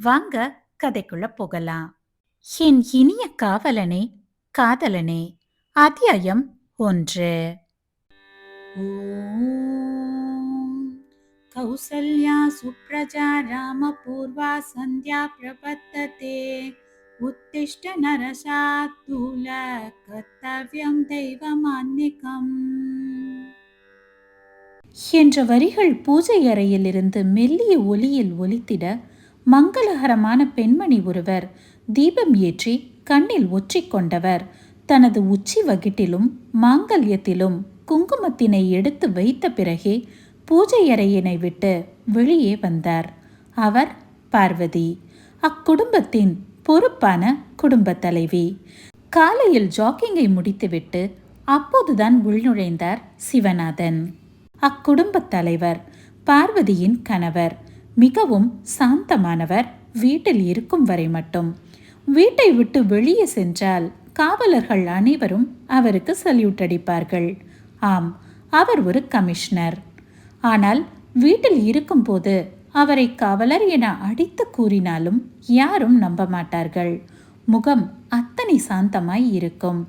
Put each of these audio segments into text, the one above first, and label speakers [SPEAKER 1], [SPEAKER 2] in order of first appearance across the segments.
[SPEAKER 1] வாங்க கதைக்குள்ள போகலாம். என் இனிய காவலனே காதலனே அத்தியாயம் ஒன்று. கௌசல்யா சுப்ரஜா ராமபூர்வா சந்தியா பிரபத்ததே. உத்திஷ்ட நரசாத்தூல கர்த்தவியம் தெய்வமான்னிகம் என்ற வரிகள் பூஜை அறையிலிருந்து மெல்லிய ஒலியில் ஒலித்திட மங்களகரமான பெண்மணி ஒருவர். தீபம் ஏற்றி கண்ணில் ஒற்றிக் கொண்டவர். தனது உச்சி வகிட்டிலும் மாங்கல்யத்திலும் குங்குமத்தினை எடுத்து வைத்த பிறகே பூஜை அறையினை விட்டு வெளியே வந்தார். அவர் பார்வதி. அக்குடும்பத்தின் பொறுப்பான குடும்பத் தலைவி. காலையில் ஜாக்கிங்கை முடித்துவிட்டு அப்போதுதான் உள்நுழைந்தார் சிவநாதன். அக்குடும்பத் தலைவர் பார்வதியின் கணவர். மிகவும் சாந்தமானவர். வீட்டில் இருக்கும் வரை மட்டும். வீட்டை விட்டு வெளியே சென்றால் காவலர்கள் அனைவரும் அவருக்கு சல்யூட் அடிப்பார்கள். ஆம் அவர் ஒரு கமிஷனர் ஆனால் வீட்டில் இருக்கும்போது அவரை காவலர் என அடித்து கூறினாலும் யாரும் நம்ப மாட்டார்கள். முகம் அத்தனை சாந்தமாய் இருக்கும்.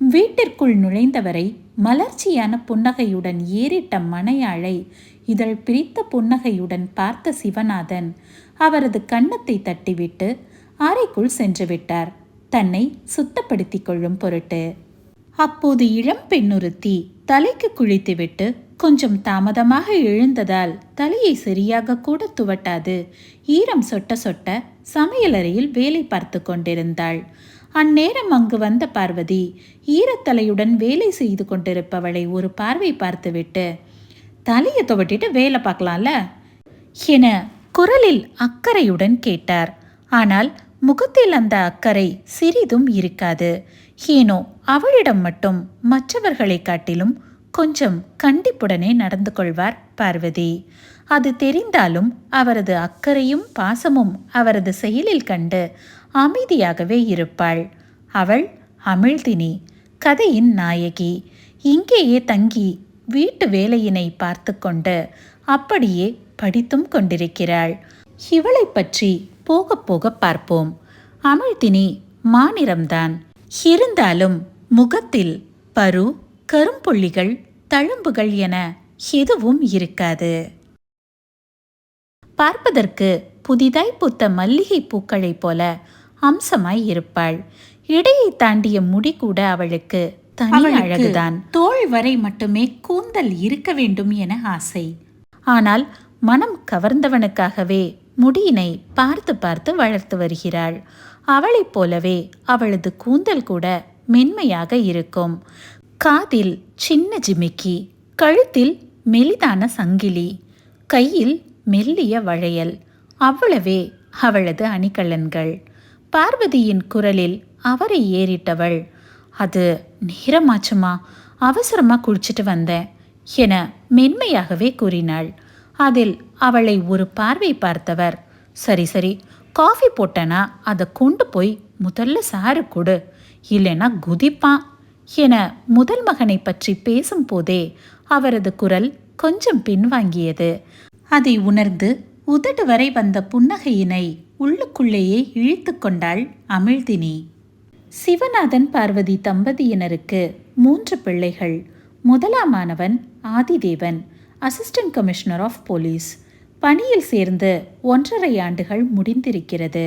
[SPEAKER 1] வீட்டிற்குள் நுழைந்தவரை மலர்ச்சியான புன்னகையுடன் ஏறிட்ட மனையாளை இதழ் பிரித்த புன்னகையுடன் பார்த்த சிவநாதன் அவரது கன்னத்தை தட்டிவிட்டு அறைக்குள் சென்று விட்டார். தன்னை சுத்தப்படுத்திக் கொள்ளும் பொருட்டு. அப்போது இளம் பெண்ணுறுத்தி தலைக்கு குளித்துவிட்டு கொஞ்சம் தாமதமாக எழுந்ததால் தலையை சரியாக கூட துவட்டாது. ஈரம் சொட்ட சொட்ட சமையலறையில் வேலை பார்த்து கொண்டிருந்தாள். அந்நேரம் அங்கு வந்த பார்வதி ஈரத்தலையுடன் வேலை செய்து கொண்டிருப்பவளை ஒரு பார்வை பார்த்துவிட்டு தலையை துவட்டிட்டு வேலை பார்க்கலாம்ல? என குரலில் அக்கறையுடன் கேட்டார். ஆனால் முகத்தில் அந்த அக்கறை சிறிதும் இருக்காது. ஏனோ அவளிடம் மட்டும் மற்றவர்களை காட்டிலும் கொஞ்சம் கண்டிப்புடனே நடந்து கொள்வார் பார்வதி. அது தெரிந்தாலும் அவரது அக்கறையும் பாசமும் அவரது செயலில் கண்டு அமைதியாகவே இருப்பாள். அவள் அமிழ்தினி கதையின் நாயகி. இங்கேயே தங்கி வீட்டு வேலையினை பார்த்து கொண்டு அப்படியே படித்தும் கொண்டிருக்கிறாள். இவளை பற்றி போக போக பார்ப்போம். அமிழ்தினி மாநிறம்தான். இருந்தாலும் முகத்தில் பரு கரும்புள்ளிகள் தழும்புகள் என எதுவும் இருக்காது. பார்ப்பதற்கு புதிதாய் பூத்த மல்லிகை பூக்களைப் போல அம்சமாய் இருப்பாள். இடையை தாண்டிய முடி கூட அவளுக்கு தனி அழகுதான். தோள் வரை மட்டுமே கூந்தல் இருக்க வேண்டும் என ஆசை. ஆனால் மனம் கவர்ந்தவனுக்காகவே முடியினை பார்த்து பார்த்து வளர்த்து வருகிறாள். அவளைப் போலவே அவளது கூந்தல் கூட மென்மையாக இருக்கும். காதில் சின்ன ஜிமிக்கி கழுத்தில் மெலிதான சங்கிலி கையில் மெல்லிய வளையல் அவ்வளவே அவளது அணிகலன்கள். பார்வதியின் குரலில் அவரை ஏறிட்டவள் அது நேரமாச்சுமா அவசரமாக குளிச்சுட்டு வந்தேன் என மென்மையாகவே கூறினாள். அதில் அவளை ஒரு பார்வை பார்த்தவர் சரி சரி காஃபி போட்டனா அதை கொண்டு போய் முதல்ல சாரு கொடு இல்லைன்னா குதிப்பான் என முதல் மகனை பற்றி பேசும்போதே அவரது குரல் கொஞ்சம் பின்வாங்கியது. அதை உணர்ந்து உதடு வரை வந்த புன்னகையினை உள்ளுக்குள்ளேயே இழுத்து கொண்டாள் அமிழ்தினி. சிவநாதன் பார்வதி தம்பதியினருக்கு மூன்று பிள்ளைகள். முதலாமானவன் Adhidevan assistant commissioner of police பணியில் சேர்ந்து ஒன்றரை ஆண்டுகள் முடிந்திருக்கிறது.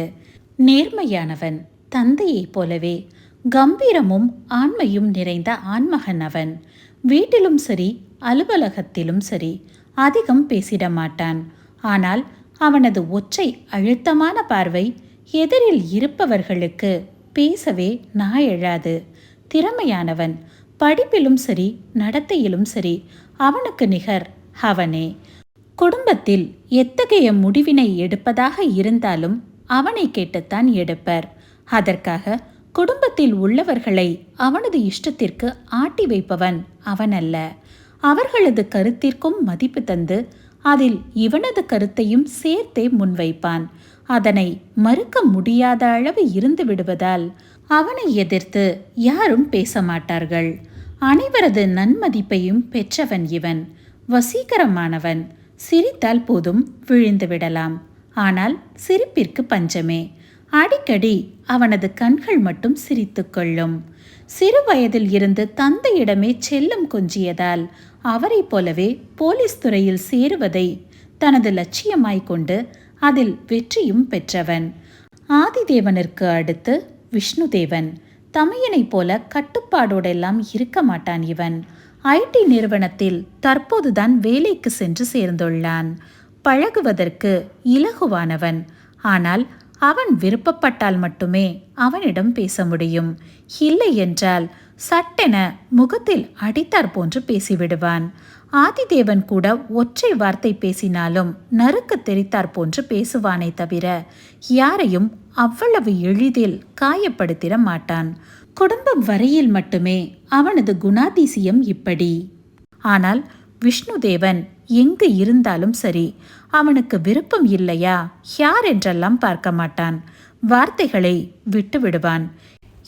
[SPEAKER 1] நேர்மையானவன் தந்தையைப் போலவே கம்பீரமும் ஆண்மையும் நிறைந்த ஆண்மகன் அவன். வீட்டிலும் சரி அலுவலகத்திலும் சரி அதிகம் பேசிட மாட்டான். ஆனால் அவனது ஒற்றை அழுத்தமான பார்வை எதிரில் இருப்பவர்களுக்கு பேசவே நான் எழாது. திறமையானவன். படிப்பிலும் சரி நடத்தையிலும் சரி அவனுக்கு நிகர் அவனே. குடும்பத்தில் எத்தகைய முடிவினை எடுப்பதாக இருந்தாலும் அவனை கேட்டுத்தான் எடுப்பர். அதற்காக குடும்பத்தில் உள்ளவர்களை அவனது இஷ்டத்திற்கு ஆட்டி வைப்பவன் அவனல்ல. அவர்களது கருத்திற்கும் மதிப்பு தந்து அதில் இவனது கருத்தையும் சேர்த்தே முன்வைப்பான். அதனை மறுக்க முடியாத அளவு இருந்து விடுவதால் அவனை எதிர்த்து யாரும் பேச மாட்டார்கள். அனைவரது நன்மதிப்பையும் பெற்றவன் இவன். வசீகரமானவன். சிரித்தால் போதும் விழுந்து விடலாம். ஆனால் சிரிப்பிற்கு பஞ்சமே. அடிக்கடி அவனது கண்கள் மட்டும் சிரித்து கொள்ளும். சிறு வயதில் இருந்து தந்தையிடமே செல்லம் கொஞ்சியதால் அவரைப் போலவே போலீஸ் துறையில் சேருவதை தனது லட்சியமாய் கொண்டு அதில் வெற்றியும் பெற்றவன். ஆதிதேவனிற்கு அடுத்து விஷ்ணுதேவன். தமையனைப் போல கட்டுப்பாடோடெல்லாம் இருக்க மாட்டான் இவன். ஐடி நிறுவனத்தில் தற்போதுதான் வேலைக்கு சென்று சேர்ந்துள்ளான். பழகுவதற்கு இலகுவானவன். ஆனால் அவன் விருப்பப்பட்டால் மட்டுமே அவனிடம் பேச முடியும். இல்லை என்றால் சட்டென முகத்தில் அடித்தார் போன்று பேசிவிடுவான். ஆதிதேவன் கூட ஒற்றை வார்த்தை பேசினாலும் நறுக்க தெரித்தார் போன்று பேசுவானே தவிர யாரையும் அவ்வளவு எளிதில் காயப்படுத்திட மாட்டான். குடும்பம் வரையில் மட்டுமே அவனது குணாதிசயம் இப்படி. ஆனால் விஷ்ணுதேவன் எங்கு இருந்தாலும் சரி அவனுக்கு விருப்பம் இல்லையா? யார் என்றெல்லாம் பார்க்க மாட்டான்? வார்த்தைகளை விட்டு விடுவான்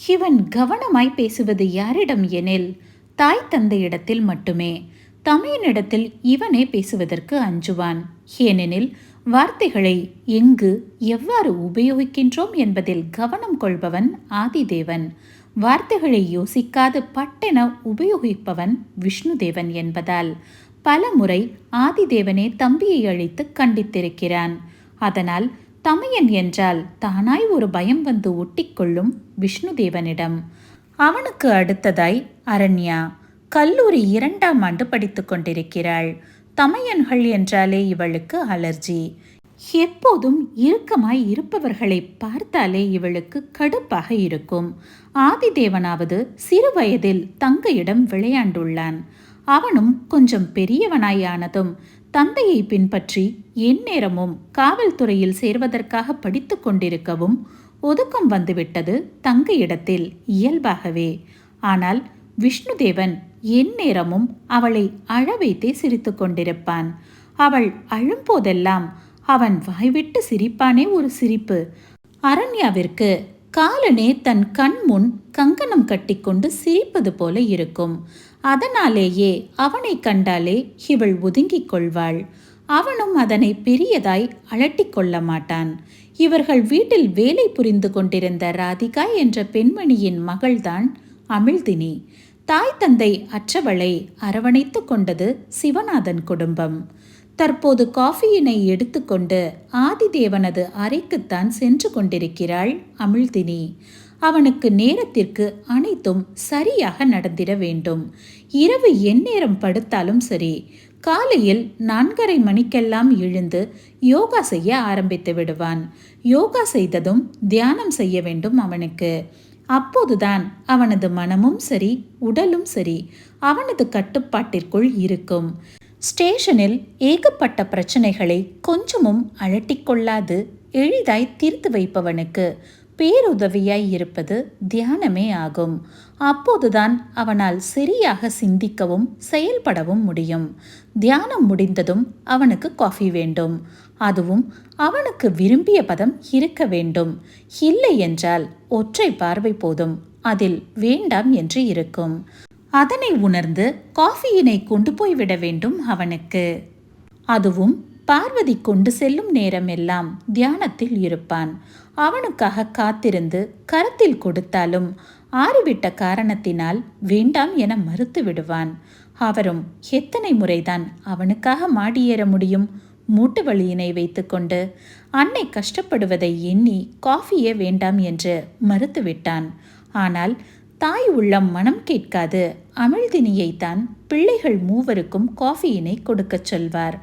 [SPEAKER 1] இவன் கவனமாய் பேசுவது யாரிடம் எனில் தாய் தந்தையிடத்தில் மட்டுமே. தமையனிடத்தில் இவனே பேசுவதற்கு அஞ்சுவான். ஏனெனில் வார்த்தைகளை எங்கு எவ்வாறு உபயோகிக்கின்றோம் என்பதில் கவனம் கொள்பவன் ஆதிதேவன். வார்த்தைகளை யோசிக்காது பட்டென உபயோகிப்பவன் விஷ்ணுதேவன் என்பதால் பல முறை ஆதிதேவனே தம்பியை அழைத்து கண்டித்திருக்கிறான். அதனால் தமையன் என்றால் தானாய் ஒரு பயம் வந்து ஒட்டிக்கொள்ளும் விஷ்ணுதேவனிடம். அவனுக்கு அடுத்ததாய் அரண்யா கல்லூரி இரண்டாம் ஆண்டு படித்துக் கொண்டிருக்கிறாள். தமையன்கள் என்றாலே இவளுக்கு அலர்ஜி. எப்போதும் இறுக்கமாய் இருப்பவர்களை பார்த்தாலே இவளுக்கு கடுப்பாக இருக்கும். ஆதிதேவனாவது சிறு வயதில் தங்கையிடம் விளையாண்டுள்ளான். அவனும் கொஞ்சம் பெரியவனாயானதும் தந்தையை பின்பற்றி எந்நேரமும் காவல்துறையில் சேர்வதற்காக படித்து கொண்டிருக்கவும் ஒதுக்கம் வந்துவிட்டது தங்கையிடத்தில் இயல்பாகவே. ஆனால் விஷ்ணுதேவன் எந்நேரமும் அவளை அழ வைத்தே சிரித்து கொண்டிருப்பான். அவள் அழும்போதெல்லாம் அவன் வாய்விட்டு சிரிப்பானே ஒரு சிரிப்பு. அரண்யாவிற்கு காலனே தன் கண் முன் கங்கணம் கட்டிக்கொண்டு சிரிப்பது போல இருக்கும். அதனாலேயே அவனை கண்டாலே இவள் ஒதுங்கிக் கொள்வாள். அவனும் அதனை பெரியதாய் அலட்டிக் கொள்ள மாட்டான். இவர்கள் வீட்டில் வேலை புரிந்து கொண்டிருந்த ராதிகா என்ற பெண்மணியின் மகள்தான் அமிழ்தினி. தாய் தந்தை அற்றவளை அரவணைத்து கொண்டது சிவநாதன் குடும்பம். தற்போது காஃபியினை எடுத்துக்கொண்டு ஆதிதேவனது அறைக்குத்தான் சென்று கொண்டிருக்கிறாள் அமிழ்தினி. அவனுக்கு நேரத்திற்கு அனைத்தும் சரியாக நடந்திட வேண்டும். இரவு எந்நேரம் படுத்தாலும் சரி காலையில் நான்கரை மணிக்கெல்லாம் எழுந்து யோகா செய்ய ஆரம்பித்து விடுவான். யோகா செய்ததும் தியானம் செய்ய வேண்டும் அவனுக்கு. அப்போதுதான் அவனது மனமும் சரி உடலும் சரி அவனது கட்டுப்பாட்டிற்குள் இருக்கும். ஸ்டேஷனில் ஏகப்பட்ட பிரச்சனைகளை கொஞ்சமும் அழட்டிக்கொள்ளாது எளிதாய் தீர்த்து வைப்பவனுக்கு பேருதவியாய் இருப்பது தியானமே ஆகும். அப்போதுதான் அவனால் சரியாக சிந்திக்கவும் செயல்படவும் முடியும். தியானம் முடிந்ததும் அவனுக்கு காஃபி வேண்டும். அதுவும் அவனுக்கு விரும்பிய பதம் இருக்க வேண்டும். இல்லை என்றால் ஒற்றை பார்வை போதும். அதில் வேண்டாம் என்று இருக்கும். அதனை உணர்ந்து காஃபியினை கொண்டு போய்விட வேண்டும் அவனுக்கு. அதுவும் பார்வதி கொண்டு செல்லும் நேரமெல்லாம் தியானத்தில் இருப்பான். அவனுக்காக காத்திருந்து கரத்தில் கொடுத்தாலும் ஆறிவிட்ட காரணத்தினால் வேண்டாம் என மறுத்து விடுவான். அவரும் எத்தனை முறைதான் அவனுக்காக மாடியேற முடியும்? மூட்டு வழியினை வைத்துக்கொண்டு அன்னை கஷ்டப்படுவதை எண்ணி காஃபியே வேண்டாம் என்று மறுத்துவிட்டான் ஆனால் தாய் உள்ளம் மனம் கேட்காது. அமிழ்தினியைத்தான் பிள்ளைகள் மூவருக்கும் காஃபியினை கொடுக்கச் சொல்வார்.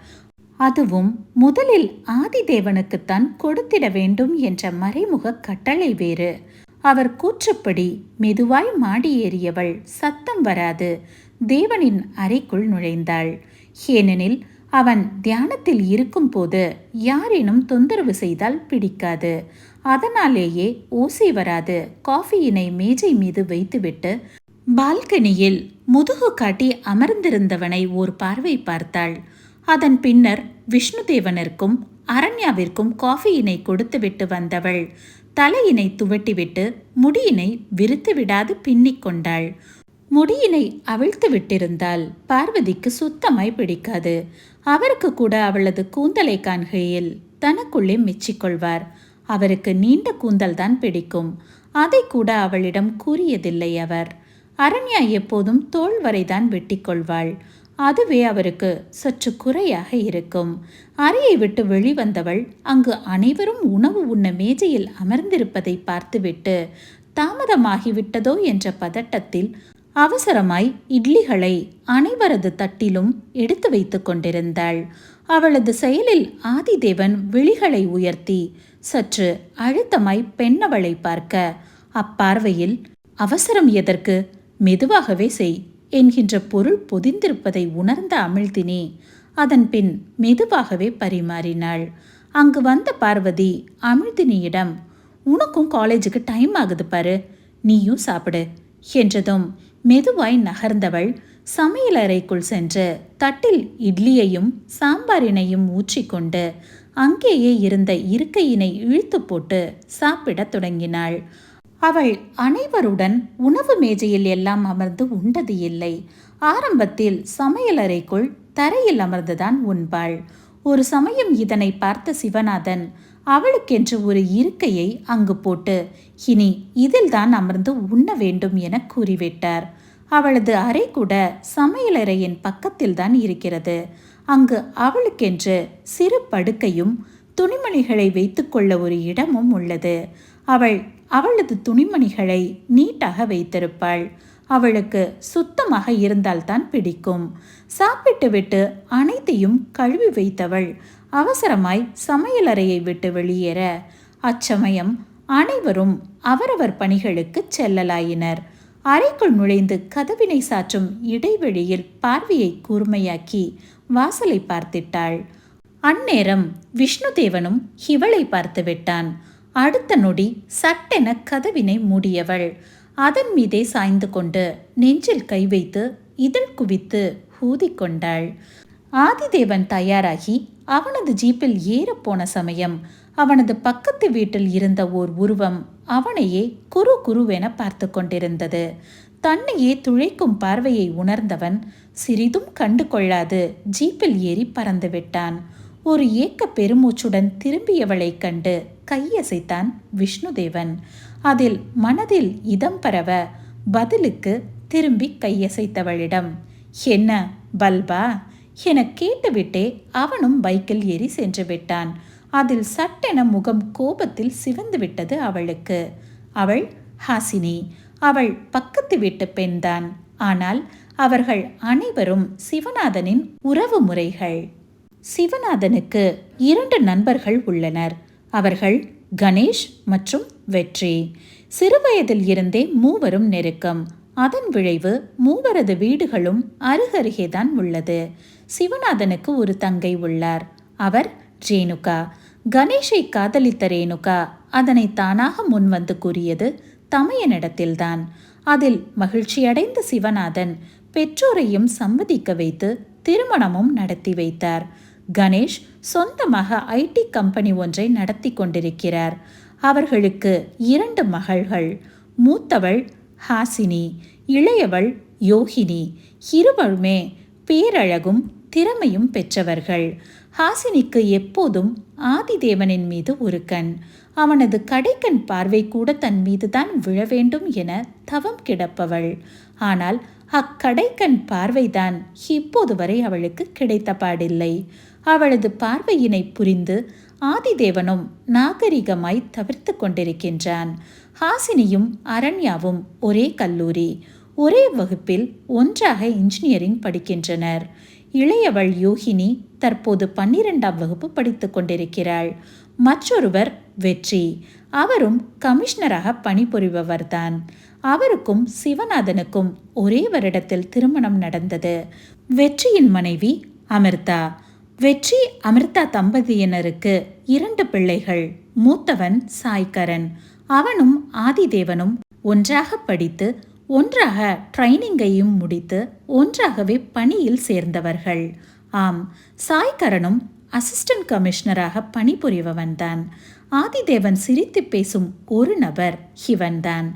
[SPEAKER 1] அதுவும் முதலில் ஆதிதேவனுக்குத்தான் கொடுத்திட வேண்டும் என்ற மறைமுக கட்டளை வேறு. அவர் கூற்றுப்படி மெதுவாய் மாடி ஏறியவள் சத்தம் வராது. தேவனின் அறைக்குள் நுழைந்தாள். ஏனெனில் அவன் தியானத்தில் இருக்கும்போது யாரேனும் தொந்தரவு செய்தால் பிடிக்காது. அதனாலேயே ஓசை வராது. காஃபியினை மேஜை மீது வைத்துவிட்டு பால்கனியில் முதுகு காட்டி அமர்ந்திருந்தவனை ஓர் பார்வை பார்த்தாள். அதன் பின்னர் விஷ்ணுதேவனிற்கும் அரண்யாவிற்கும் காஃபியினை கொடுத்துவிட்டு வந்தவள். தலையினை துவட்டிவிட்டு முடியினை விரித்து விடாது பின்னிக் கொண்டாள். முடியினை அவிழ்த்து விட்டிருந்தால் பார்வதிக்கு சுத்தமாய் பிடிக்காது. அவருக்கு கூட அவளது கூந்தலை காண்கையில் தனக்குள்ளே மெச்சிக்கொள்வார் அவருக்கு நீண்ட கூந்தல்தான் பிடிக்கும். அதை கூட அவளிடம் கூறியதில்லை அவர். அரண்யா எப்போதும் தோல் வரைதான் வெட்டிக்கொள்வாள். அதுவே அவருக்கு சற்று குறையாக இருக்கும். அறையை விட்டு வெளிவந்தவள் அங்கு அனைவரும் உணவு உண்ண மேஜையில் அமர்ந்திருப்பதை பார்த்துவிட்டு தாமதமாகிவிட்டதோ என்ற பதட்டத்தில் அவசரமாய் இட்லிகளை அனைவரது தட்டிலும் எடுத்து வைத்து கொண்டிருந்தாள். அவளது செயலில் ஆதிதேவன் விழிகளை உயர்த்தி சற்று அழுத்தமாய் பெண்ணவளை பார்க்க அப்பார்வையில் அவசரம் எதற்கு? மெதுவாகவே செய் என்கின்ற பொருள் பொதிந்திருப்பதை உணர்ந்த அமிழ்தினி. அதன் பின் மெதுவாகவே பரிமாறினாள். அங்கு வந்த பார்வதி அமிழ்தினியிடம் உனக்கும் காலேஜுக்கு டைம் ஆகுது பாரு நீயும் சாப்பிடு என்றதும் மெதுவாய் நகர்ந்தவள் சமையலறைக்குள் சென்று தட்டில் இட்லியையும் சாம்பாரினையும் ஊற்றிக்கொண்டு அங்கேயே இருந்த இருக்கையினை இழுத்து போட்டு சாப்பிடத் தொடங்கினாள். அவள் அனைவருடன் உணவு மேஜையில் எல்லாம் அமர்ந்து உண்டது இல்லை. ஆரம்பத்தில் சமையலறைக்குள் தரையில் அமர்ந்துதான் உண்பாள். ஒரு சமயம் இதனை பார்த்த சிவநாதன் அவளுக்கென்று ஒரு இருக்கையை அங்கு போட்டு இனி இதில்தான் அமர்ந்து உண்ண வேண்டும் என கூறிவிட்டார். அவளது அறை கூட சமையலறையின் பக்கத்தில்தான் இருக்கிறது. அங்கு அவளுக்கென்று சிறு படுக்கையும் துணிமணிகளை வைத்துக்கொள்ள ஒரு இடமும் உள்ளது. அவள் அவளது துணிமணிகளை நீட்டாக வைத்திருப்பாள். அவளுக்கு சுத்தமாக இருந்தால்தான் பிடிக்கும். சாப்பிட்டுவிட்டு அனைத்தையும் கழுவி வைத்தவள் அவசரமாய் சமையலறையை விட்டு வெளியேற அச்சமயம் அனைவரும் அவரவர் பணிகளுக்கு செல்லலாயினர். அறைக்குள் நுழைந்து கதவினை சாற்றும் இடைவெளியில் பார்வையை கூர்மையாக்கி வாசலை பார்த்திட்டாள். அந்நேரம் விஷ்ணுதேவனும் இவளை பார்த்து விட்டான் அடுத்த நொடி சட்டென கதவினை மூடியவள். அதன் மீதே சாய்ந்து கொண்டு நெஞ்சில் கை வைத்து இதழ் குவித்து ஊதிக்கொண்டாள் ஆதிதேவன் தயாராகி அவனது ஜீப்பில் ஏறப்போன சமயம் அவனது பக்கத்து வீட்டில் இருந்த ஓர் உருவம் அவனையே குறு குருவென பார்த்து கொண்டிருந்தது. தன்னையே துழைக்கும் பார்வையை உணர்ந்தவன் சிறிதும் கண்டு கொள்ளாது ஜீப்பில் ஏறி பறந்துவிட்டான் ஒரு ஏக்க பெருமூச்சுடன் திரும்பியவளைக் கண்டு கையசைத்தான் விஷ்ணுதேவன். அதில் மனதில் இதம் பரவ பதிலுக்கு திரும்பி கையசைத்தவளிடம் என்ன பல்பா? என கேட்டுவிட்டே அவனும் பைக்கில் ஏறி சென்று விட்டான். அதில் சட்டென முகம் கோபத்தில் சிவந்து விட்டது அவளுக்கு. அவள் ஹாசினி. அவள் பக்கத்து வீட்டு பெண்தான். ஆனால் அவர்கள் அனைவரும் சிவநாதனின் உறவு முறைகள். சிவநாதனுக்கு இரண்டு நண்பர்கள் உள்ளனர். அவர்கள் கணேஷ் மற்றும் வெற்றி. சிறுவயதில் இருந்தே மூவரும் நெருக்கம். அதன் விளைவு மூவரது வீடுகளும் அருகருகேதான் உள்ளது. சிவநாதனுக்கு ஒரு தங்கை உள்ளார். அவர் ரேணுகா. கணேஷை காதலித்த ரேணுகா அதனை தானாக முன்வந்து கூறியது தமையனிடத்தில்தான் அதில் மகிழ்ச்சியடைந்த சிவநாதன் பெற்றோரையும் சம்மதிக்க வைத்து திருமணமும் நடத்தி வைத்தார். கணேஷ் சொந்தமாக ஐடி கம்பெனி ஒன்றை நடத்தி கொண்டிருக்கிறார். அவர்களுக்கு இரண்டு மகள்கள். மூத்தவள் ஹாசினி இளையவள் யோகினி. இருவருமே பேரழகும் திறமையும் பெற்றவர்கள். ஹாசினிக்கு எப்போதும் ஆதிதேவனின் மீது ஒரு கண். அவனது கடைக்கண் பார்வை கூட தன் மீதுதான் விழ வேண்டும் என தவம் கிடப்பவள். ஆனால் அக்கடைக்கண் பார்வைதான் இப்போது வரை அவளுக்கு கிடைத்த பாடில்லை அவளது பார்வையினை புரிந்து ஆதிதேவனும் நாகரிகமாய் தவிர்த்து கொண்டிருக்கின்றான். ஹாசினியும் அரண்யாவும் ஒரே கல்லூரி. ஒரே வகுப்பில் ஒன்றாக இன்ஜினியரிங் படிக்கின்றனர். இளையவள் யோகினி தற்போது பன்னிரெண்டாம் வகுப்பு படித்து கொண்டிருக்கிறாள். மற்றொருவர் வெற்றி. அவரும் கமிஷனராக பணிபுரிபவர்தான். அவருக்கும் சிவநாதனுக்கும் ஒரே வருடத்தில் திருமணம் நடந்தது. வெற்றியின் மனைவி அமிர்தா. வெற்றி அமிர்தா தம்பதியினருக்கு இரண்டு பிள்ளைகள் மூத்தவன் சாய்கரன். அவனும் ஆதிதேவனும் ஒன்றாக படித்து ஒன்றாக ட்ரைனிங்கையும் முடித்து ஒன்றாகவே பணியில் சேர்ந்தவர்கள். ஆம் சாய்கரனும் அசிஸ்டன்ட் கமிஷனராக பணிபுரிபவன்தான் ஆதிதேவன் சிரித்து பேசும் ஒரு நபர் இவன்தான்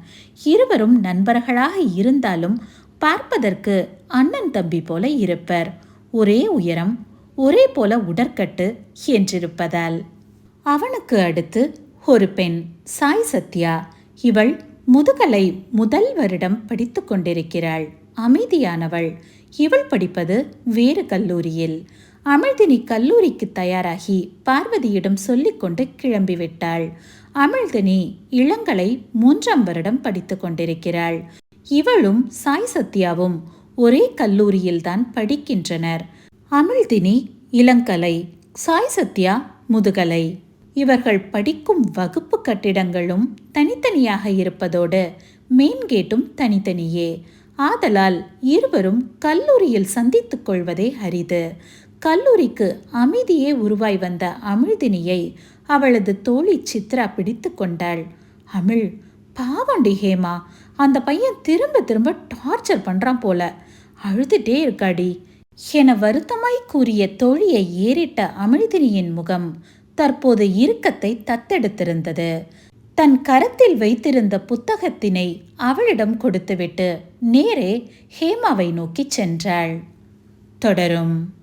[SPEAKER 1] இருவரும் நண்பர்களாக இருந்தாலும் பார்ப்பதற்கு அண்ணன் தம்பி போல இருப்பர். ஒரே உயரம் ஒரே போல உடற்கட்டு என்றிருப்பதால். அவனுக்கு அடுத்து ஒரு பெண் சாய் சத்யா. இவள் முதுகலை முதல் வருடம் படித்து கொண்டிருக்கிறாள். அமைதியானவள். இவள் படிப்பது வேறு கல்லூரியில். அமிழ்தினி கல்லூரிக்கு தயாராகி பார்வதியிடம் சொல்லிக்கொண்டு கிளம்பிவிட்டாள். அமிழ்தினி இளங்கலை மூன்றாம் வருடம் படித்து கொண்டிருக்கிறாள். இவளும் சாய் சத்யாவும் ஒரே கல்லூரியில்தான் படிக்கின்றனர். அமிழ்தினி இளங்கலை சாய் சத்யா முதுகலை. இவர்கள் படிக்கும் வகுப்பு கட்டிடங்களும் தனித்தனியாக இருப்பதோடு மெயின் கேட்டும் தனித்தனியே. ஆதலால் இருவரும் கல்லூரியில் சந்தித்துக் கொள்வதே அரிது. கல்லூரிக்கு அமைதியே உருவாய் வந்த அமிழ்தினியை அவளது தோழி சித்ரா பிடித்து கொண்டாள். அமிழ் பாவண்டி ஹேமா அந்த பையன் திரும்ப திரும்ப டார்ச்சர் பண்ணுறான் போல. அழுதுட்டே இருக்காடி. என வருத்தமாய் கூறிய தோழியை ஏறிட்ட அமிழ்தினியின் முகம் தற்போது இறுக்கத்தை தத்தெடுத்திருந்தது. தன் கரத்தில் வைத்திருந்த புத்தகத்தினை அவளிடம் கொடுத்துவிட்டு நேரே ஹேமாவை நோக்கி சென்றாள். தொடரும்.